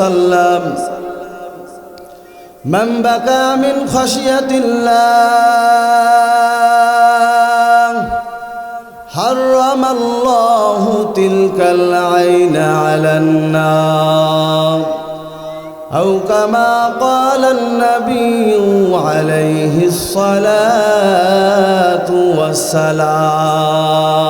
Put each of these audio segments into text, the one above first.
وسلم. من بكى من خشية الله حرم الله تلك العين على النار. أو كما قال النبي عليه الصلاة والسلام.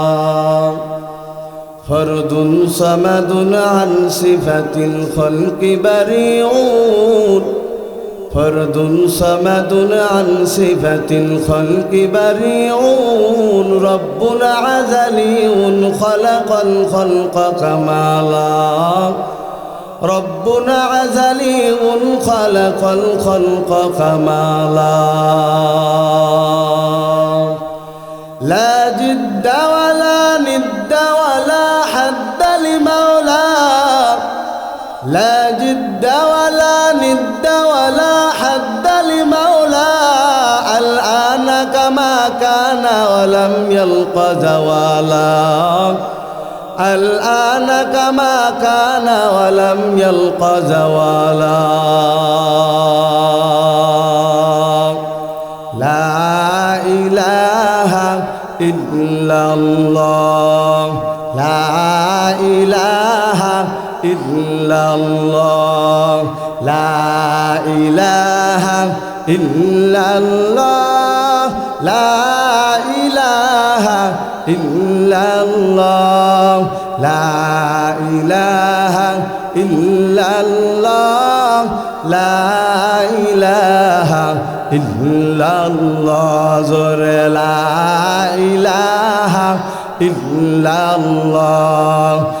فرد صمد عن صفة الخلق بريعون فرد صمد عن صفة الخلق بريعون ربنا عزلي خلق الخلق كمالا ربنا عزلي خلق الخلق كمالا لا جد ولا ند ولا لا جد ولا ند ولا حد لمولى الآن كما كان ولم يلق زوالا. الآن كما كان ولم يلق زوالا. لا إله إلا الله. لا إله إلا الله لا إله إلا الله لا إله إلا الله لا إله إلا الله لا إله إلا الله زر لا إله إلا الله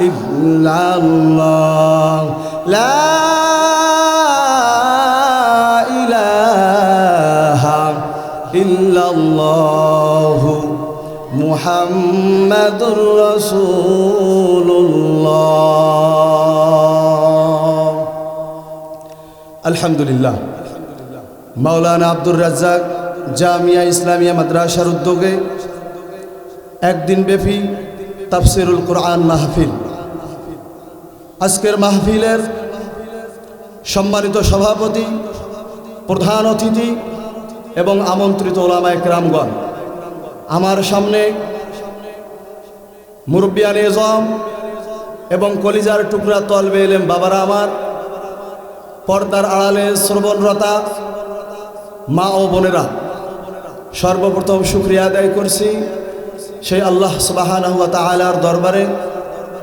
إلا লা لا ইল্লাল্লাহ إلا الله محمد رسول মাওলানা আব্দুর রাজ্জাক জামিয়া ইসলামিয়া মাদ্রাসার উদ্যোগে একদিন ব্যাপী তাফসিরুল কোরআন মাহফিল। আজকের মাহফিলের সম্মানিত সভাপতি, প্রধান অতিথি এবং আমন্ত্রিত ওলামায় রামগণ আমার সামনে মুরব্বিয়ান এজম এবং কলিজার টুকরা তলবে এলেম বাবারা আমার, পর্দার আড়ালে শ্রবণরতা মা ও বোনেরা, সর্বপ্রথম শুক্রিয়া আদায় করছি। সেই আল্লাহ তালার দরবারে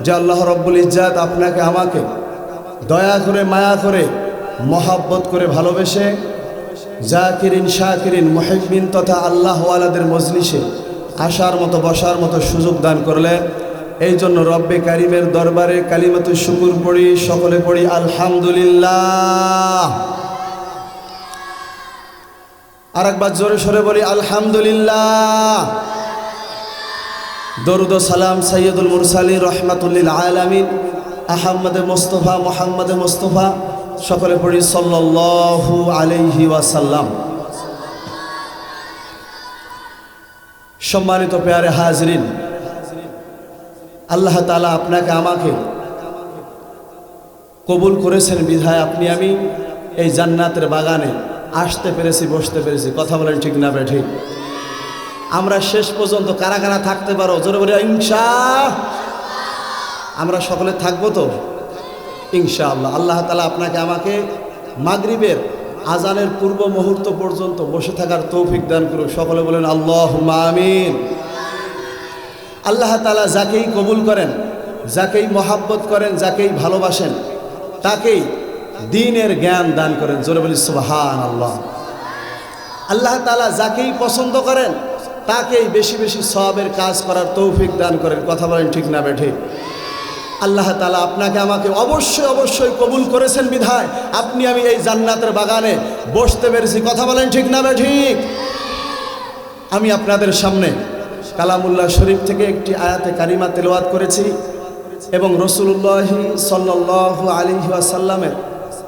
যে আল্লাহ রব্বুল ইজ্জাত আপনাকে আমাকে দয়া করে, মায়া করে, মহাব্বত করে ভালোবেসে জাকিরিন, শাকিরিন মহিবিন তথা আল্লাহওয়ালাদের মজলিসে আসার মতো, বসার মতো সুযোগ দান করলেন এই জন্য রব্বে কারিমের দরবারে কালিমাতু শুকুর পড়ি, সকলে পড়ি, আলহামদুলিল্লাহ। আর একবার জোরে সরে বলি, আলহামদুলিল্লাহ। দরুদ সালাম সৈয়দুল মুরসালি রহমাতুল্লিল আলামিন। আহম্মদে মোস্তফা, মোহাম্মদে মোস্তফা, সকলে পড়ি সাল্লাল্লাহু আলাইহি ওয়াসাল্লাম। সম্মানিত পেয়ারে হাজরিন, আল্লাহ তালা আপনাকে, আমাকে কবুল করেছেন বিধায় আপনি, আমি এই জান্নাতের বাগানে আসতে পেরেছি, বসতে পেরেছি। কথা বলেন ঠিক না বে ঠিক? আমরা শেষ পর্যন্ত কারা কারা থাকতে পারো? জোরে বলি, ইনশা আমরা সকলে থাকব তো? ইনশা আল্লাহ আল্লাহ তালা আপনাকে আমাকে মাগরিবের আজানের পূর্ব মুহূর্ত পর্যন্ত বসে থাকার তৌফিক দান করুক। সকলে বলেন আল্লাহ আমিন। আল্লাহ তালা যাকেই কবুল করেন, যাকেই মহাব্বত করেন, যাকেই ভালোবাসেন, তাকেই দিনের জ্ঞান দান করেন। জোরে বলি সুবাহান আল্লাহ আল্লাহ তালা যাকেই পছন্দ করেন তাকেই বেশি বেশি সবের কাজ করার তৌফিক দান করেন। কথা বলেন ঠিক না বেঠে? আল্লাহ তালা আপনাকে আমাকে অবশ্যই অবশ্যই কবুল করেছেন বিধায়। আপনি আমি এই জান্নাতের বাগানে বসতে পেরেছি। কথা বলেন ঠিক না ঠিক আমি আপনাদের সামনে কালামুল্লাহ শরীফ থেকে একটি আয়াতে কারিমা তেলাওয়াত করেছি এবং রসুল্লাহি সাল্লাহ আলী সাল্লামের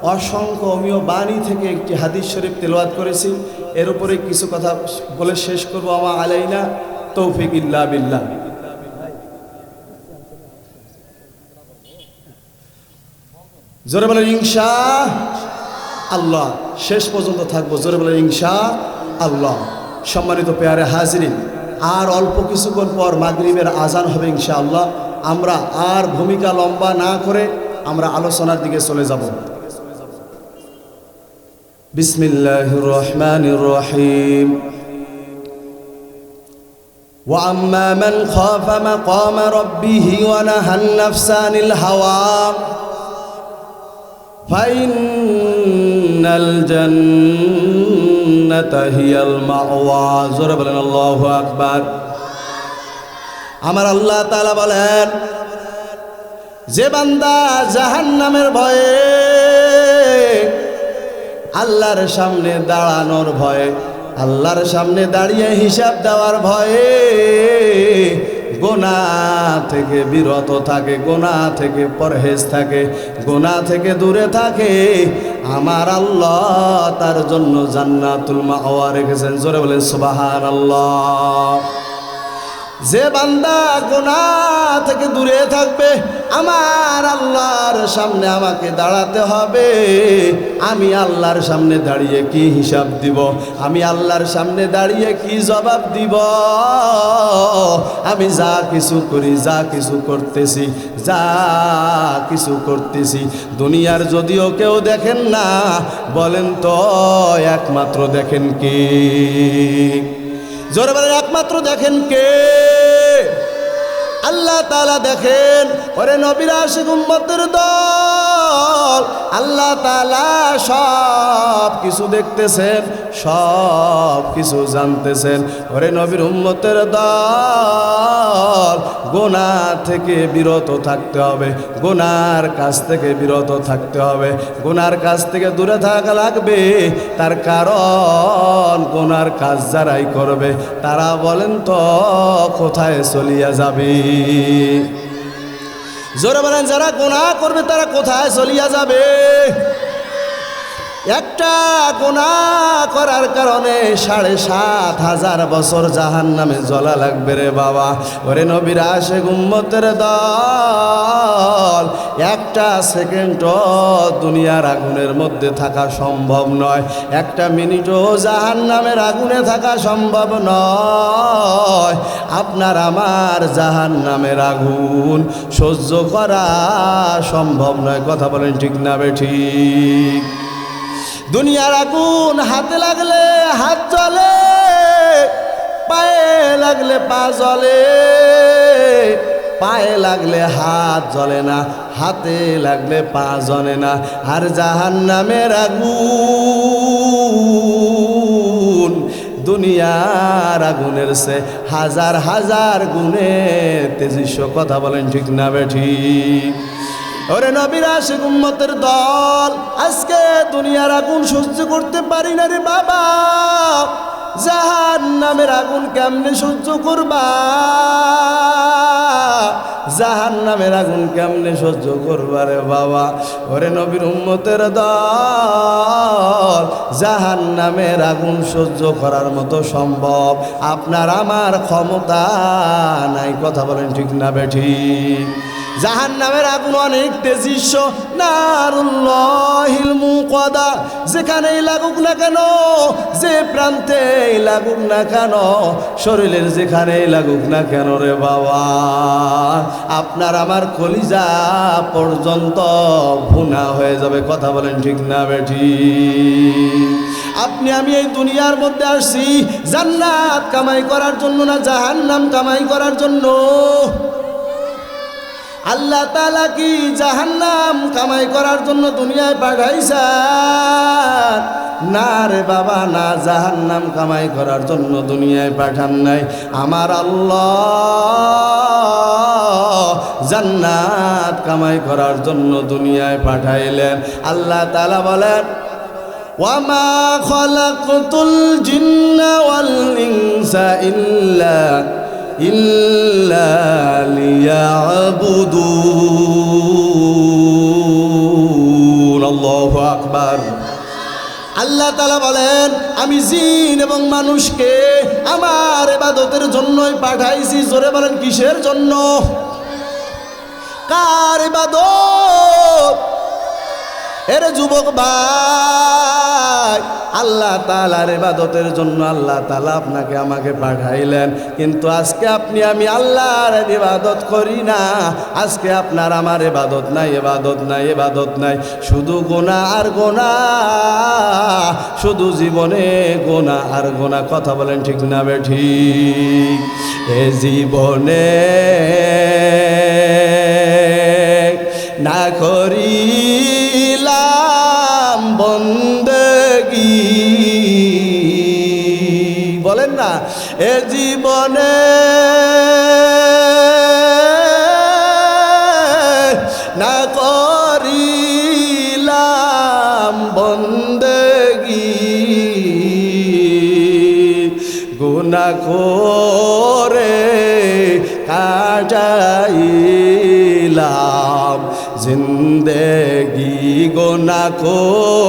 অসংখ্য অমীয় বাণী থেকে একটি হাদিস শরীফ তেলাওয়াত করেছি। এর উপরে কিছু কথা বলে শেষ করব। আমা আলাইনা তৌফিক ইল্লা বিল্লাহ। জোরে বলে ইংসা আল্লাহ। শেষ পর্যন্ত থাকব। জোরে বলে ইংসা আল্লাহ। সম্মানিত পেয়ারে হাজরিন, আর অল্প কিছুক্ষণ পর মাগরিবের আজান হবে ইনশা আল্লাহ। আমরা আর ভূমিকা লম্বা না করে আমরা আলোচনার দিকে চলে যাব। বিসমিল্লাহ রহমান রহিম وأما من خاف مقام ربه ونهى النفس عن الهوى فإن الجنة هي المأوى জোরে বলেন আল্লাহু আকবার আমার আল্লাহ তাআলা বলেন যে বান্দা জাহান্নামের ভয়ে আল্লাহর সামনে দাঁড়ানোর ভয়ে, আল্লাহর সামনে দাঁড়িয়ে হিসাব দেওয়ার ভয়ে গোনা থেকে বিরত থাকে, গোনা থেকে পরহেজ থাকে, গোনা থেকে দূরে থাকে। আমার আল্লাহ তার জন্য জান্নাতুল মাওয়া রেখেছেন। জোরে বলেন সুবাহান আল্লাহ যে বান্দা গোনা থেকে দূরে থাকবে, আমার আল্লাহর সামনে আমাকে দাঁড়াতে হবে। আমি আল্লাহর সামনে দাঁড়িয়ে কি হিসাব দিব? আমি আল্লাহর সামনে দাঁড়িয়ে কি জবাব দিব? আমি যা কিছু করি, যা কিছু করতেছি, যা কিছু করতেছি। দুনিয়ার যদিও কেউ দেখেন না, বলেন তো একমাত্র দেখেন কি? জোরে একমাত্র দেখেন কে? আল্লাহ তালা দেখেন। পরে নবীরা আশিক উম্মতের দল। আল্লাহ তালা সব কিছু দেখতেছেন, সব কিছু জানতেছেন। ওরে নবীর উম্মতের দল গোনা থেকে বিরত থাকতে হবে গোনার কাছ থেকে বিরত থাকতে হবে। গোনার কাছ থেকে দূরে থাকা লাগবে, তার কারণ গোনার কাজ যারাই করবে, তারা বলেন তো, কোথায় চলিয়া যাবে? জোরে বলেন যারা গোনা করবে তারা কোথায় চলিয়া যাবে? একটা গোনা করার কারণে সাড়ে সাত হাজার বছর জাহান নামে জ্বলা লাগবে রে বাবা। ওরে নবীর আসে গুম্মতের দল, একটা সেকেন্ড দুনিয়ার আগুনের মধ্যে থাকা সম্ভব নয়। একটা মিনিটও জাহান নামের আগুনে থাকা সম্ভব নয়। আপনার আমার জাহান নামের আগুন সহ্য করা সম্ভব নয়। কথা বলেন ঠিক না বে ঠিক? দুনিয়ার আগুন হাতে লাগলে হাত জ্বলে পায়ে লাগলে পা জ্বলে, পায়ে লাগলে হাত জ্বলে না, হাতে লাগলে পা জ্বলে না। আর জাহান নামের আগুন, দুনিয়ার আগুনের সে হাজার হাজার গুণে তেজিস্ব কথা বলেন ঠিক না বে ঠিক? ওরে নবীর আশিক উম্মতের দল, আজকে দুনিয়ার আগুন সহ্য করতে পারি না রে বাবা। জাহান নামের আগুন কেমনে সহ্য করবা? জাহান নামের আগুন কেমনে সহ্য করবা রে বাবা? ওরে নবীর উম্মতের দল জাহান নামের আগুন সহ্য করার মতো সম্ভব। আপনার আমার ক্ষমতা নাই, কথা বলেন ঠিক না বেঠিক জাহান নামের আগুন অনেক তেজিস্য নারুল্লাহিল মুকদা। যেখানেই লাগুক না কেন, যে প্রান্তে লাগুক না কেন, শরীরের যেখানেই লাগুক না কেন রে বাবা। আপনার আমার কলিজা পর্যন্ত ভুনা হয়ে যাবে, কথা বলেন ঠিক না বেঠি? আপনি, আমি এই দুনিয়ার মধ্যে আসছি, জান্নাত কামাই করার জন্য না জাহান্নাম কামাই করার জন্য? আল্লাহ তালা কি জাহান্নাম কামাই করার জন্য দুনিয়ায় পাঠাইছেন? না রে বাবা, না জাহান্নাম কামাই করার জন্য দুনিয়ায় পাঠান নাই। আমার আল্লাহ জান্নাত কামাই করার জন্য দুনিয়ায় পাঠাইলেন। আল্লাহ তালা বলেন, ওয়ামা খলাকতুল জিন্না ওয়াল ইনসা ইল্লা إلا ليعبدون الله أكبر আল্লাহ তালা বলেন আমি জিন এবং মানুষকে আমার এবাদতের জন্যই পাঠাইছি জোরে বলেন কিসের জন্য কার এবাদত এর যুবক ভাই, আল্লাহ তালার এবাদতের জন্য আল্লাহ তালা আপনাকে আমাকে পাঠাইলেন। কিন্তু আজকে আপনি, আমি আল্লাহর ইবাদত করি না। আজকে আপনার আমার এবাদত নাই এবাদত নাই এবাদত নাই। শুধু গোনা আর গোনা শুধু জীবনে গোনা আর গোনা কথা বলেন ঠিক না বে ঠিক? এ জীবনে না করিলাম এ জীবনে না করিলাম বন্দগি। গুনা করে কাজাইলাম জিন্দেগি। গুনা কর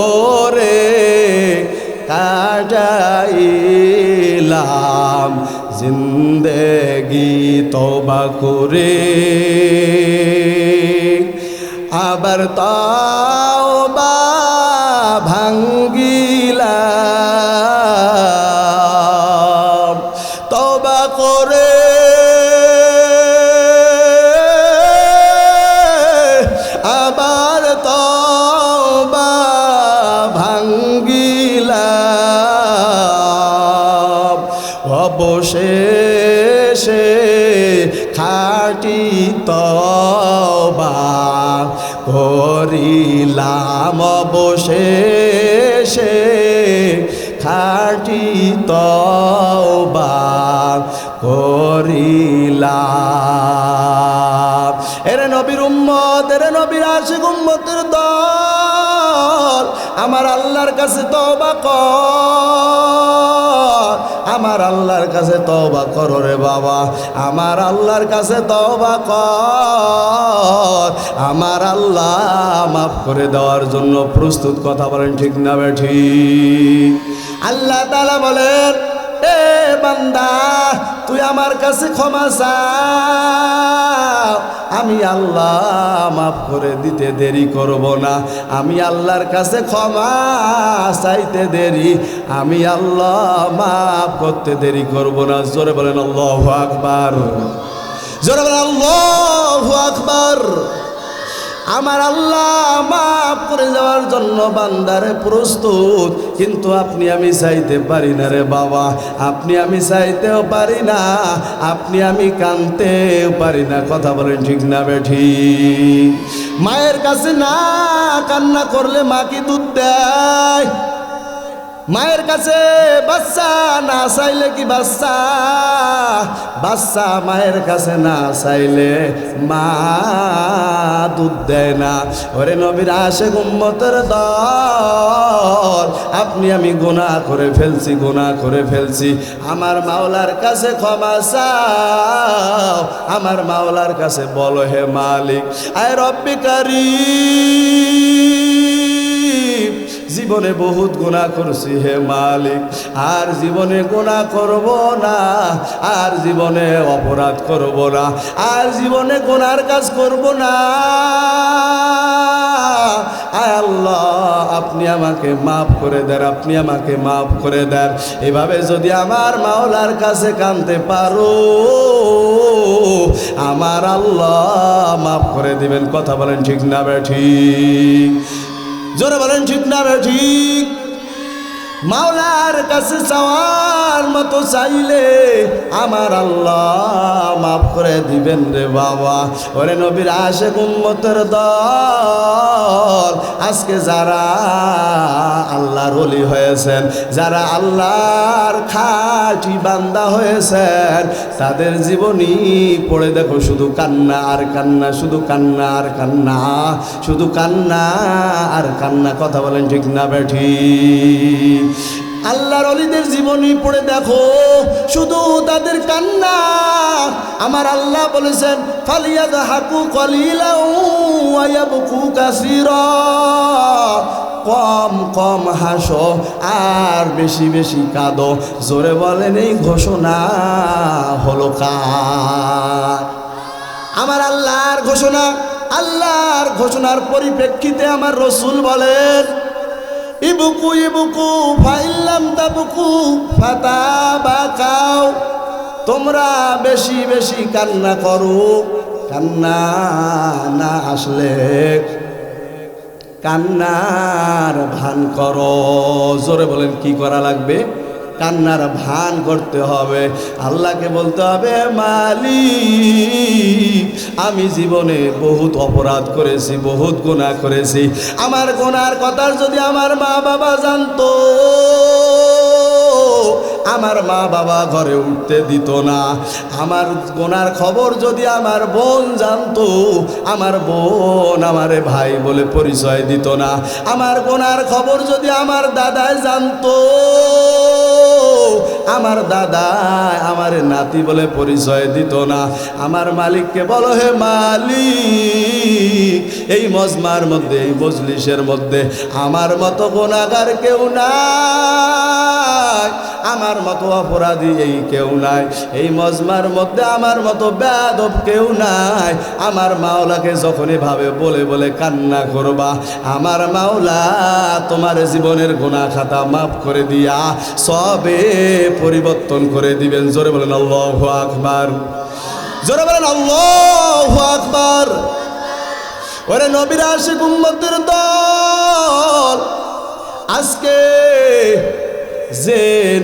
তবা করে। আবার তাও বা ভাঙ্গিলাম। তবা করে। আবার তবা ভাঙ্গিলাম। অবশেষে খাটি তবা করিলাম অবশেষে। খাটি তবা করিলাম। এরে নবীর উম্মত, এরে নবীর আশিক উম্মতের দল, আমার আল্লাহর কাছে তবা কর। আমার আল্লাহর কাছে তবা কর রে বাবা। আমার আল্লাহর কাছে তবা কর। আমার আল্লাহ মাফ করে দেওয়ার জন্য প্রস্তুত কথা বলেন ঠিক না বে ঠিক? আল্লাহ তালা বলেন বান্দা, তুই আমার কাছে ক্ষমা চাও। আমি আল্লাহ মাফ করে দিতে দেরি করব না। আমি আল্লাহর কাছে ক্ষমা চাইতে দেরি। আমি আল্লাহ মাফ করতে দেরি করব না। জোরে বলেন আল্লাহ আকবার। জোরে বলেন আল্লাহ আকবার। আমার আল্লাহ মাফ করে যাওয়ার জন্য বান্দারে প্রস্তুত। কিন্তু আপনি আমি চাইতে পারি না রে বাবা। আপনি আমি চাইতেও পারি না। আপনি আমি কানতেও পারি না। কথা বলেন ঠিক না বেঠি মায়ের কাছে না কান্না করলে মা কি দুধ দেয়? মায়ের কাছে বাচ্চা না চাইলে কি বাচ্চা? বাচ্চা মায়ের কাছে না চাইলে মা দুধ দেয় না। ওরে নবীর আসে গুম্মতের দল, আপনি আমি গোনা করে ফেলছি গোনা করে ফেলছি। আমার মাওলার কাছে ক্ষমা চাও, আমার মাওলার কাছে বলো হে মালিক, আয় রব্বিকারী জীবনে বহুত গুণা করছি হে মালিক। আর জীবনে গুণা করব না, আর জীবনে অপরাধ করব না। আর জীবনে গুনার কাজ করব না। আয় আল্লাহ, আপনি আমাকে মাফ করে দেন, আপনি আমাকে মাফ করে দেন। এভাবে যদি আমার মাওলার কাছে কানতে পারো, আমার আল্লাহ মাফ করে দিবেন। কথা বলেন ঠিক না ঠিক? জোরে বলেন, ঠিক না ঠিক? মাওলার কাছে চাওয়ার মতো চাইলে আমার আল্লাহ মাফ করে দিবেন রে বাবা। ওরে নবীর আশে উম্মতের দল, আজকে যারা আল্লাহর অলি হয়েছেন, যারা আল্লাহর খাঁটি বান্দা হয়েছেন। তাদের জীবনী পড়ে দেখো, শুধু কান্না আর কান্না, শুধু কান্না আর কান্না, শুধু কান্না আর কান্না। কথা বলেন ঠিক না বেঠি? আল্লাহর অলিদের জীবনী পড়ে দেখো, শুধু তাদের কান্না। আমার আল্লাহ বলেছেন ফালিয়াদ হাকু ওয়ায়াবকু কাসীরা কম কম হাসো, আর বেশি বেশি কাঁদো। জোরে বলেন, এই ঘোষণা হলো কার? আমার আল্লাহর ঘোষণা, আল্লাহর ঘোষণার পরিপ্রেক্ষিতে আমার রসুল বলেন, ইবুকু ইবুকু, ফাইল্লাম তাবুকু ফাতা বা খাও তোমরা বেশি বেশি কান্না করো, কান্না না আসলে কান্নার ভান কর। জোরে বলেন, কি করা লাগবে? কান্নার ভান করতে হবে। আল্লাহকে বলতে হবে মালি আমি জীবনে বহুত অপরাধ করেছি, বহুত গোনা করেছি। আমার গোনার কথার যদি আমার মা বাবা জানতো আমার মা বাবা ঘরে উঠতে দিত না। আমার গোনার খবর যদি আমার বোন জানতো, আমার বোন আমারে ভাই বলে পরিচয় দিত না। আমার গোনার খবর যদি আমার দাদাই জানতো, আমার দাদা আমার নাতি বলে পরিচয় দিত না। আমার মালিককে বলো, হে মালিক, এই মজমার মধ্যে, এই মজলিসের মধ্যে আমার মতো গোনাগার কেউ নাই। আমার মতো অপরাধী এই কেউ নাই। এই মজমার মধ্যে আমার মতো বেদব কেউ নাই। আমার মাওলাকে যখনই ভাবে, বলে বলে কান্না করবা। আমার মাওলা, তোমার জীবনের গুণা খাতা মাফ করে দিয়া সবে পরিবর্তন করে দিবেন। জোরে বলেন আল্লাহ আকবার। জোরে বলেন আল্লাহ আকবার। ওরে নবীর আশিক উম্মতের দল, আজকে যে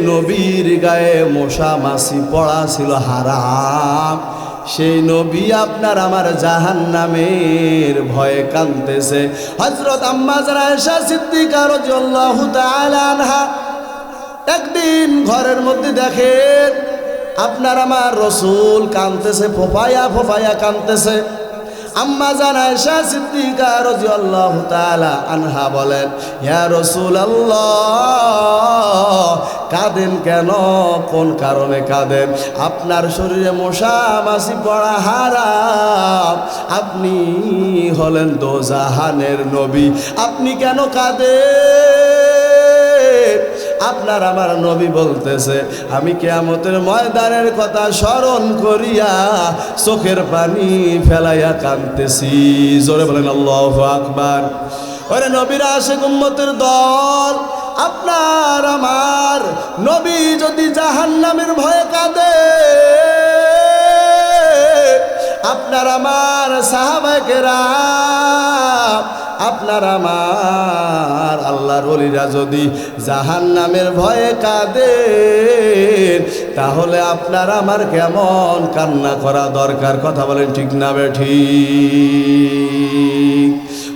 নবীর গায়ে মশা মাসি পড়া ছিল হারাম, সেই নবী আপনার আমার জাহান নামের ভয়ে কানতেছে হজরত আম্মা জানায়শা সিদ্দিকা রাদিয়াল্লাহু তাআলা আনহা, একদিন ঘরের মধ্যে দেখেন আপনার আমার রসুল কানতেছে ফোফায়া ফোফায়া কানতেছে আম্মা জানায় শাহ সিদ্দিকা রাদিয়াল্লাহু তাআলা আনহা বলেন, ইয়া রাসূলুল্লাহ, কাঁদেন কেন? কোন কারণে কাঁদেন? আপনার শরীরে মশা মাছি পড়া হারাম। আপনি হলেন দোজাহানের নবী। আপনি কেন কাঁদেন? আপনার আমার নবী বলতেছে, আমি কেয়ামতের ময়দানের কথা স্মরণ করিয়া চোখের পানি ফেলাইয়া কানতেছি জোরে বলেন, আল্লাহ আকবার। ওরে নবীরা আসে গুম্মতের দল, আপনার আমার নবী যদি জাহান্নামের ভয়ে কাঁদে, আপনার আমার সাহাবাকেরা আপনার আমার আল্লাহর অলিরা যদি জাহান নামের ভয়ে কাঁদে তাহলে আপনার আমার কেমন কান্না করা দরকার? কথা বলেন ঠিক না বেঠি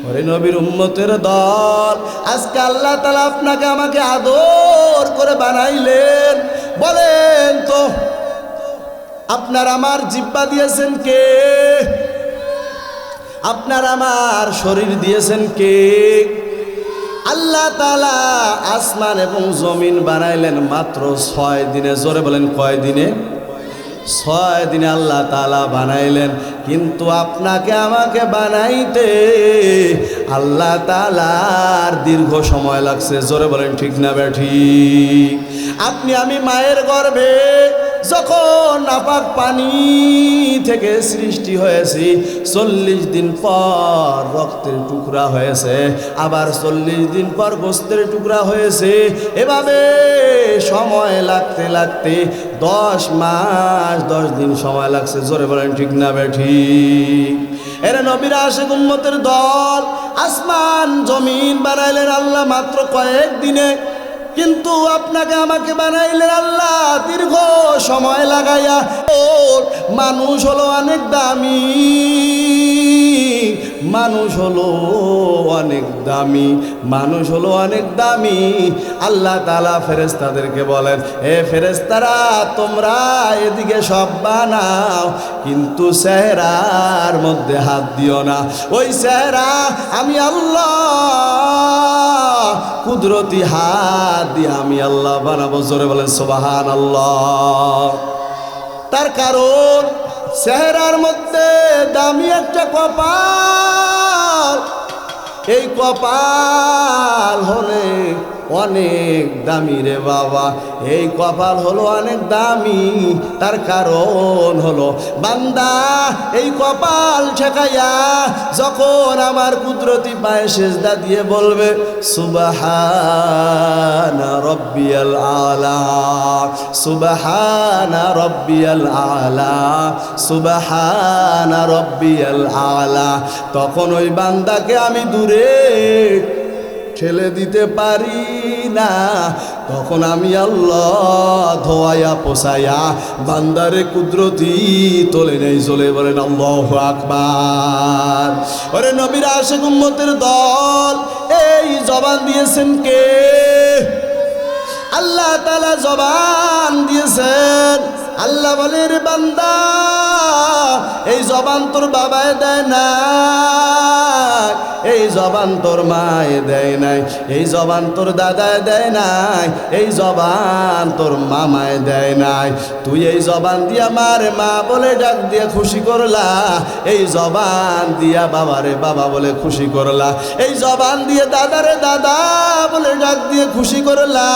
ওরে নবীর উম্মতের দল, আজকে আল্লাহ তালা আপনাকে আমাকে আদর করে বানাইলেন। বলেন তো, আপনার আমার জিব্বা দিয়েছেন কে? আপনার আমার শরীর দিয়েছেন কে? আল্লাহ তালা আসমান এবং জমিন বানাইলেন মাত্র ছয় দিনে। জোরে বলেন, কয় দিনে? ছয় দিনে আল্লাহ তালা বানাইলেন। কিন্তু আপনাকে আমাকে বানাইতে আল্লাহ তালার দীর্ঘ সময় লাগছে। জোরে বলেন, ঠিক না ব্যাঠি আপনি, আমি মায়ের গর্ভে যখন নাপাক পানি থেকে সৃষ্টি হয়েছি, চল্লিশ দিন পর রক্তের টুকরা হয়েছে, আবার চল্লিশ দিন পর গোস্তের টুকরা হয়েছে। এভাবে সময় লাগতে লাগতে দশ মাস, দশ দিন সময় লাগছে। জোরে বলেন, ঠিক না বেঠি এরা নবীরা আসে গুম্মতের দল আসমান, জমিন বানাইলেন আল্লাহ মাত্র কয়েক দিনে। কিন্তু আপনাকে আমাকে বানাইলেন আল্লাহ দীর্ঘ সময় লাগাইয়া। মানুষ হলো অনেক দামি। মানুষ হলো অনেক দামি, মানুষ হলো অনেক দামি। আল্লাহ তালা ফেরেস্তাদেরকে বলেন, এ ফেরেস্তারা তোমরা এদিকে সব বানাও, কিন্তু চেহারার মধ্যে হাত দিও না। ওই চেহারা, আমি আল্লাহ, কুদরতি হাত দিয়ে আমি আল্লাহ বানাবো। জোরে বলেন সোবাহান আল্লাহ তার কারণ চেহারার মধ্যে দামি একটা কপাল। এই কপাল হলে অনেক দামি রে বাবা। এই কপাল হলো অনেক দামি, তার কারণ হলো, বান্দা, এই কপাল ঠেকাইয়া যখন আমার কুদরতি পায়ে সেজদা দিয়ে বলবে, সুবাহানা রব্বিয়াল আলা, সুবাহানা রব্বিয়াল আলা, সুবাহানা রব্বিয়াল আলা। তখন ওই বান্দাকে আমি দূরে ঠেলে দিতে পারি। না। তখন আমি আল্লাহ ধোয়াইয়া পোষাইয়া বান্দারে কুদরতি তোলে নেই চলে বলেন আল্লাহ আকবার। ওরে নবীর আসে গুম্মতের দল, এই জবান দিয়েছেন কে? আল্লাহ তালা জবান দিয়েছেন। আল্লাহ বলে রে বান্দা, এই জবান তোর বাবায় দেয় না এই জবান তোর মায়ে দেয় নাই, এই জবান তোর দাদায় দেয় নাই, এই জবান তোর মামায় দেয় নাই। তুই এই জবান দিয়া মারে মা বলে ডাক দিয়ে খুশি করলা, এই জবান দিয়া বাবারে বাবা বলে খুশি করলা, এই জবান দিয়ে দাদারে দাদা বলে ডাক দিয়ে খুশি করলা।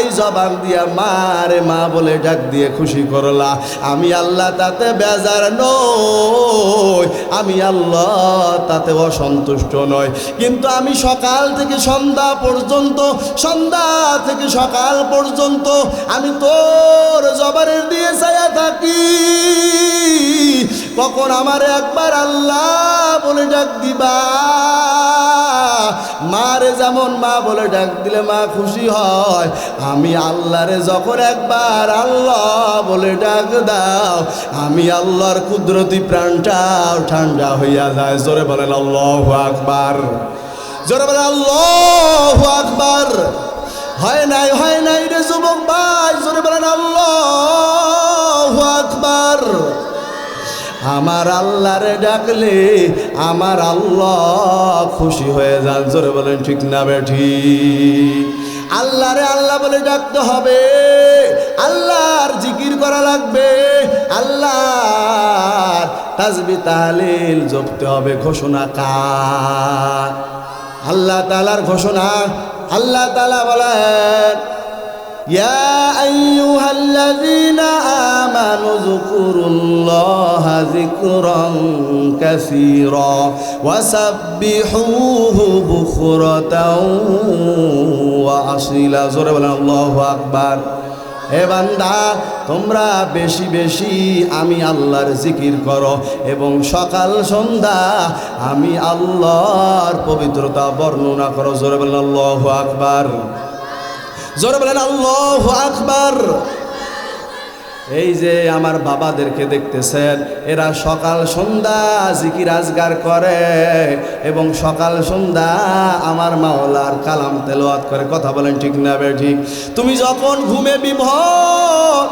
এই জবান দিয়া মারে মা বলে ডাক দিয়ে খুশি করলা। আমি আল্লাহ তাতে বেজার নই, আমি আল্লাহ তাতে অসন্তুষ্ট নয় কিন্তু আমি সকাল থেকে সন্ধ্যা পর্যন্ত, সন্ধ্যা থেকে সকাল পর্যন্ত আমি তোর জবানের দিয়ে ছায়া থাকি। কখন আমার একবার আল্লাহ বলে ডাক দিবা? মারে যেমন মা বলে ডাক দিলে মা খুশি হয়। আমি আল্লাহরে যখন একবার আল্লাহ বলে ডাক দাও, আমি আল্লাহর কুদরতি প্রাণটাও ঠান্ডা হইয়া যায়। জোরে বলেন, আল্লাহ আকবার। জোরে বলেন, আল্লাহ আকবার। হয় নাই হয় নাই রে যুবক ভাই, জোরে বলেন, আল্লাহ আকবার। আমার আল্লাহরে ডাকলে আমার আল্লাহ খুশি হয়ে যান। জোরে বলেন, ঠিক না বেঠি? আল্লাহরে আল্লাহ বলে ডাকতে হবে। আল্লাহর জিকির করা লাগবে। আল্লাহর তাজবি তাহলিল জপতে হবে ঘোষণা কার? আল্লাহ তালার ঘোষণা। আল্লাহ তালা বলেন يا أيها الذين آمنوا اذكروا الله ذكرا كثيرا وسبحوه بكرة وأصيلا زور الله أكبر হে বান্দা তোমরা বেশি বেশি আমি আল্লাহর জিকির করো এবং সকাল সন্ধ্যা আমি আল্লাহর পবিত্রতা বর্ণনা করো জোরে বলেন আল্লাহ আকবার জোরে বলেন, আল্লাহ আকবার। এই যে আমার বাবাদেরকে দেখতেছেন, এরা সকাল সন্ধ্যা জিকির আজগার করে এবং সকাল সন্ধ্যা আমার মাওলার কালাম তেলোয়াত করে। কথা বলেন ঠিক না বে ঠিক? তুমি যখন ঘুমে বিভোর,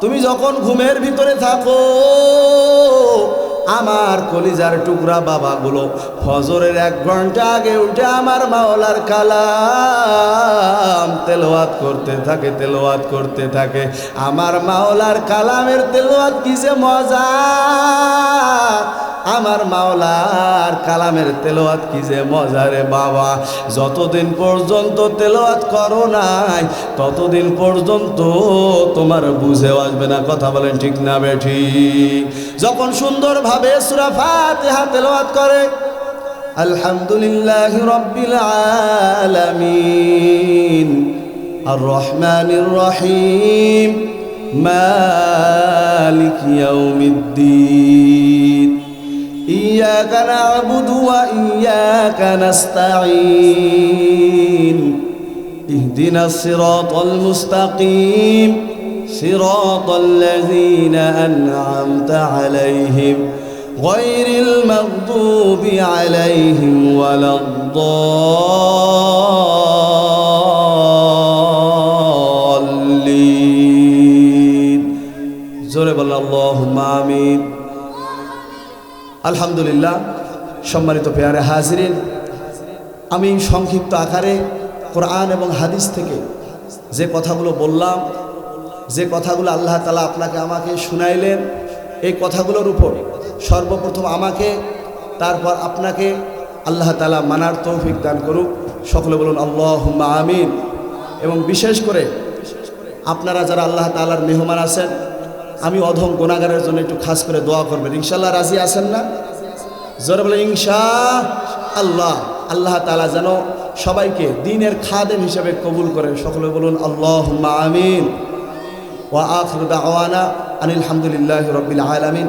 তুমি যখন ঘুমের ভিতরে থাকো আমার কলিজার টুকরা বাবাগুলো ফজরের এক ঘণ্টা আগে উঠে আমার মাওলার কালাম তেলোয়াত করতে থাকে, তেলোয়াত করতে থাকে। আমার মাওলার কালামের তেলোয়াত কি যে মজা! আমার মাওলার কালামের তেলোয়াত কি যে মজা রে বাবা! যতদিন পর্যন্ত তেলোয়াত করো নাই, ততদিন পর্যন্ত তোমার বুঝেও আসবে না। কথা বলেন ঠিক না বেঠি যখন সুন্দরভাবে সুরা ফাতিহা তেলাওয়াত করে আলহামদুলিল্লাহ রব্বিল আলামিন আর রহমানির রহিম মালিক ইয়াউমিদ্দিন إياك نعبد وإياك نستعين اهدنا الصراط المستقيم صراط الذين أنعمت عليهم غير المغضوب عليهم ولا الضالين জোরে বল اللهم آمين আলহামদুলিল্লাহ সম্মানিত পেয়ারে হাজিরিন আমি সংক্ষিপ্ত আকারে কোরআন এবং হাদিস থেকে যে কথাগুলো বললাম যে কথাগুলো আল্লাহ তালা আপনাকে আমাকে শুনাইলেন এই কথাগুলোর উপর সর্বপ্রথম আমাকে, তারপর আপনাকে আল্লাহ তালা মানার তৌফিক দান করুক। সকলে বলুন আল্লাহ আমিন। এবং বিশেষ করে আপনারা যারা আল্লাহ তালার মেহমান আছেন, আমি অধম গোনাগারের জন্য একটু খাস করে দোয়া করবেন। ইনশাল্লাহ রাজি আছেন না? জোরে বলে ইনশা আল্লাহ আল্লাহ তালা যেন সবাইকে দিনের খাদেম হিসেবে কবুল করেন। সকলে বলুন আল্লাহ আমিন। ওয়া আখরুদ আওয়ানা আনিলহামদুলিল্লাহ রবিল আলমিন।